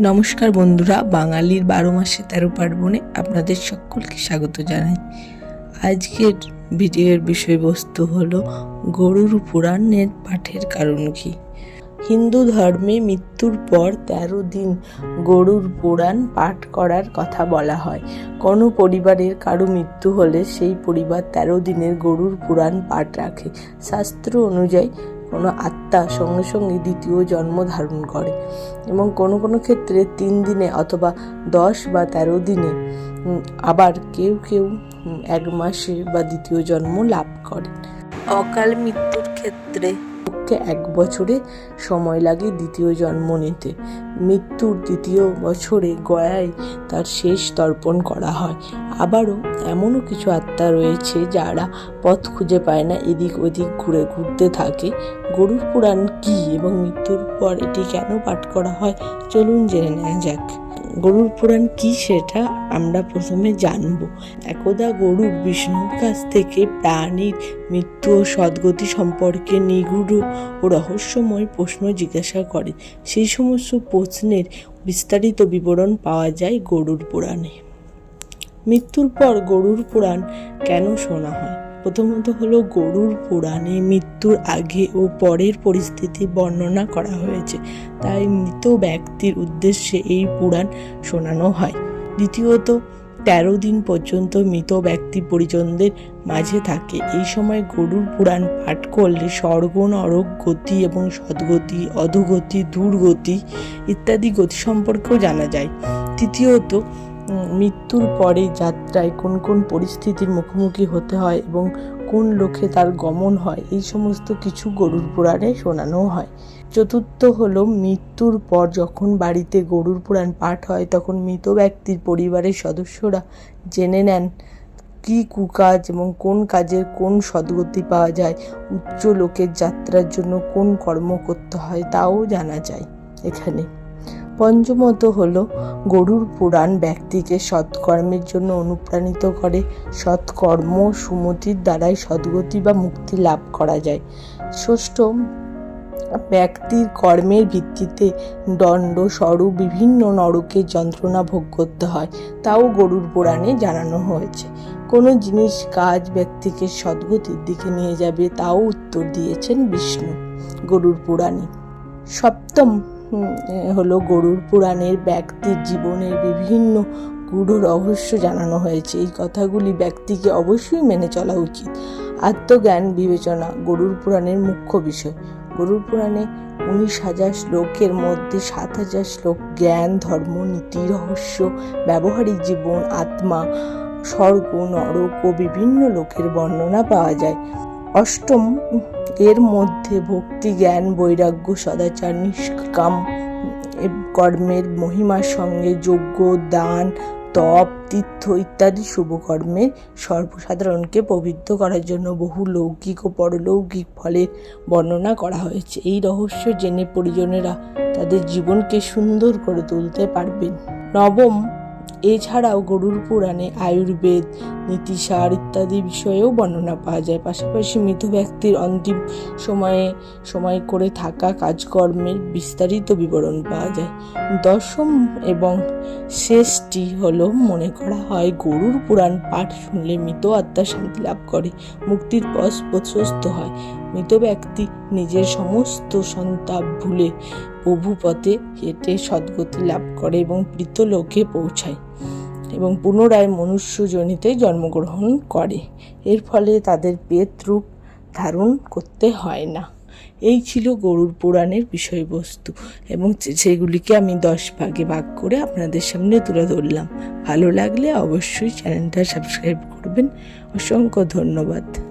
নমস্কার বন্ধুরা, বাঙালির বারো মাসে তেরো পার্বণে আপনাদের সকলকে স্বাগত জানাই। আজকের ভিডিওর বিষয়বস্তু হলো গরুর পুরাণের পাঠের কারণ কি। হিন্দু ধর্মে মৃত্যুর পর তেরো দিন গরুর পুরাণ পাঠ করার কথা বলা হয়। কোনো পরিবারের কারও মৃত্যু হলে সেই পরিবার তেরো দিনের গরুর পুরাণ পাঠ রাখে। শাস্ত্র অনুযায়ী কোনো আত্মা সঙ্গে সঙ্গে দ্বিতীয় জন্ম ধারণ করে এবং কোনো কোনো ক্ষেত্রে তিন দিনে অথবা দশ বা তেরো দিনে আবার কেউ কেউ এক মাসে বা দ্বিতীয় জন্ম লাভ করে। অকাল মৃত্যুর ক্ষেত্রে পক্ষে এক বছরে সময় লাগে দ্বিতীয় জন্ম নিতে। মৃত্যুর দ্বিতীয় বছরে গয়ায় তার শেষ তর্পণ করা হয়। আবারও এমনও কিছু আত্মা রয়েছে যারা পথ খুঁজে পায় না, এদিক ওদিক ঘুরে ঘুরতে থাকে। গরুর পুরাণ কী এবং মৃত্যুর পর এটি কেন পাঠ করা হয়, চলুন জেনে নেওয়া যাক। গরুর পুরাণ কি সেটা আমরা প্রথমে জানব। একদা গরুর বিষ্ণুর কাছ থেকে প্রাণীর মৃত্যু ও সদ্গতি সম্পর্কে নিগুড় ও রহস্যময় প্রশ্ন জিজ্ঞাসা করে। সেই সমস্ত প্রশ্নের বিস্তারিত বিবরণ পাওয়া যায় গরুর পুরাণে। মৃত্যুর পর গরুর পুরাণ কেন শোনা হয়? প্রথমত হলো গরুর পুরাণে মৃত্যুর আগে ও পরের পরিস্থিতি বর্ণনা করা হয়েছে। তাই মৃত ব্যক্তির উদ্দেশ্যে এই পুরাণ শোনানো হয়। দ্বিতীয়ত, তেরো দিন পর্যন্ত মৃত ব্যক্তি পরিজনদের মাঝে থাকে। এই সময় গরুর পুরাণ পাঠ করলে স্বর্গ, নরক, গতি এবং সদ্গতি, অধোগতি, দুর্গতি ইত্যাদি গতি সম্পর্কেও জানা যায়। তৃতীয়ত মৃত্যুর পরে যাত্রায় কোন কোন পরিস্থিতির মুখোমুখি হতে হয় এবং কোন লোকে তার গমন হয়, এই সমস্ত কিছু গরুর পুরাণে শোনানো হয়। চতুর্থ হলো মৃত্যুর পর যখন বাড়িতে গরুর পুরাণ পাঠ হয়, তখন মৃত ব্যক্তির পরিবারের সদস্যরা জেনে নেন কি কুকাজ এবং কোন কাজের কোন সদ্গতি পাওয়া যায়, উচ্চ লোকের যাত্রার জন্য কোন কর্ম করতে হয়, তাও জানা যায় এখানে। পঞ্চমত হল, গরুর পুরাণ ব্যক্তিকে সৎকর্মের জন্য অনুপ্রাণিত করে, সৎকর্ম সুমতির দ্বারাই সদ্গতি বা মুক্তি লাভ করা যায়। ষষ্ঠ, ব্যক্তির কর্মের ভিত্তিতে দণ্ড, স্বরূপ, বিভিন্ন নরকের যন্ত্রণা ভোগ করতে হয়, তাও গরুর পুরাণে জানানো হয়েছে। কোনো জিনিস কাজ ব্যক্তিকে সদ্গতির দিকে নিয়ে যাবে, তাও উত্তর দিয়েছেন বিষ্ণু গরুর পুরাণে। সপ্তম হলো গরুর পুরাণের ব্যক্তির জীবনের বিভিন্ন গূঢ় রহস্য জানানো হয়েছে। এই কথাগুলি ব্যক্তিকে অবশ্যই মেনে চলা উচিত। আত্মজ্ঞান বিবেচনা গরুর পুরাণের মুখ্য বিষয়। গরুর পুরাণে উনিশ হাজার শ্লোকের মধ্যে সাত হাজার শ্লোক জ্ঞান, ধর্ম, নীতি, রহস্য, ব্যবহারিক জীবন, আত্মা, স্বর্গ, নরক ও বিভিন্ন লোকের বর্ণনা পাওয়া যায়। অষ্টম এর মধ্যে ভক্তি, জ্ঞান, বৈরাগ্য, সদাচার, নিষ্কাম কর্মের মহিমার সঙ্গে যজ্ঞ, দান, তপ, তীর্থ ইত্যাদি শুভকর্মে সর্বসাধারণকে পবিত্র করার জন্য বহু লৌকিক ও পরলৌকিক ফলের বর্ণনা করা হয়েছে। এই রহস্য জেনে পরিজনেরা তাদের জীবনকে সুন্দর করে তুলতে পারবেন। নবম এছাড়াও গরুর পুরাণে আয়ুর্বেদ, নীতিসার ইত্যাদি বিষয়েও বর্ণনা পাওয়া যায়। পাশাপাশি মৃত ব্যক্তির অন্তিম সময়ে, সময় করে থাকা কাজকর্মের বিস্তারিত বিবরণ পাওয়া যায়। দশম এবং শেষটি হলো মনে করা হয় গরুর পুরাণ পাঠ শুনলে মৃত আত্মা শান্তি লাভ করে, মুক্তির পথ প্রশস্ত হয়। মৃত ব্যক্তি নিজের সমস্ত সন্তাপ ভুলে প্রভু পথে হেঁটে সদ্গতি লাভ করে এবং লোকে পৌঁছায় এবং পুনরায় মনুষ্যজনিতে জন্মগ্রহণ করে। এর ফলে তাদের পেট রূপ ধারণ করতে হয় না। এই ছিল গরুর পুরাণের বিষয়বস্তু এবং সেগুলিকে আমি দশ ভাগে ভাগ করে আপনাদের সামনে তুলে ধরলাম। ভালো লাগলে অবশ্যই চ্যানেলটা সাবস্ক্রাইব করবেন। অসংখ্য ধন্যবাদ।